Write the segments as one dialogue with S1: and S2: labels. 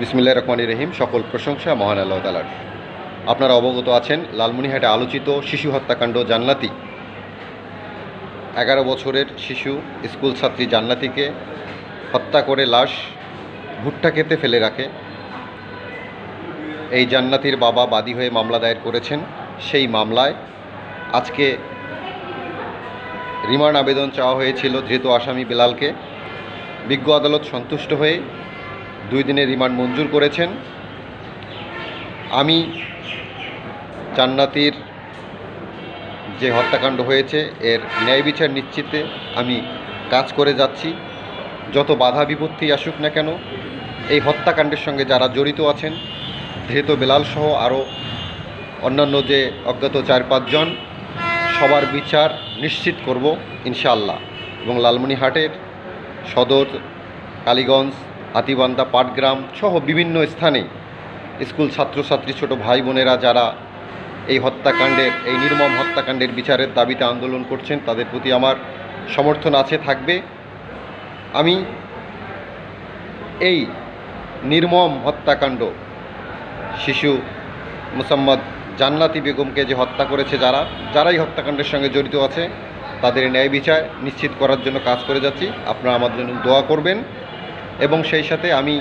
S1: বিসমিল্লাহ রহমান রহিম, সকল প্রশংসা মহান আল্লাহ তালার আপনারা অবগত আছেন লালমনিহাটে আলোচিত শিশু হত্যাকাণ্ড জান্নাতি। এগারো বছরের শিশু স্কুল ছাত্রী জান্নাতিকে হত্যা করে লাশ ভুট্টা খেতে ফেলে রাখে। এই জান্নাতির বাবা বাদী হয়ে মামলা দায়ের করেছেন। সেই মামলায় আজকে রিমান্ড আবেদন চাওয়া হয়েছিল ধৃত আসামি বেলালকে। বিজ্ঞ আদালত সন্তুষ্ট হয়ে দুই দিনের রিমান্ড মঞ্জুর করেছেন। আমি জান্নাতির যে হত্যাকাণ্ড হয়েছে, এর ন্যায় বিচার নিশ্চিতে আমি কাজ করে যাচ্ছি। যত বাধা বিপত্তি আসুক না কেন, এই হত্যাকাণ্ডের সঙ্গে যারা জড়িত আছেন, ধৃত বেলাল সহ আরও অন্যান্য যে অজ্ঞাত চার পাঁচজন, সবার বিচার নিশ্চিত করব ইনশাআল্লাহ। এবং লালমনিহাটের সদর, কালীগঞ্জ হাতিবান্ধা পাটগ্রাম সহ বিভিন্ন স্থানে স্কুল ছাত্রছাত্রী, ছোট ভাই বোনেরা যারা এই হত্যাকাণ্ডের, এই নির্মম হত্যাকাণ্ডের বিচারের দাবিতে আন্দোলন করছেন, তাদের প্রতি আমার সমর্থন আছে, থাকবে। আমি এই নির্মম হত্যাকাণ্ড, শিশু মুসাম্মদ জান্নাতি বেগমকে যে হত্যা করেছে যারা, যারাই হত্যাকাণ্ডের সঙ্গে জড়িত আছে, তাদের ন্যায় বিচার নিশ্চিত করার জন্য কাজ করে যাচ্ছি। আপনারা আমার জন্য দোয়া করবেন। এবং সেই সাথে আমি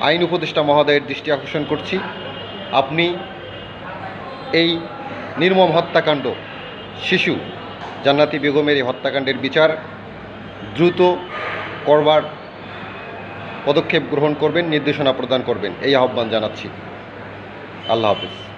S1: আইন উপদেষ্টা মহোদয়ের দৃষ্টি আকর্ষণ করছি। আপনি এই নির্মম হত্যাকাণ্ড, শিশু, জান্নাতি বেগমের এই হত্যাকাণ্ডের বিচার দ্রুত করবার পদক্ষেপ গ্রহণ করবেন, নির্দেশনা প্রদান করবেন, এই আহ্বান জানাচ্ছি। আল্লাহ হাফিজ।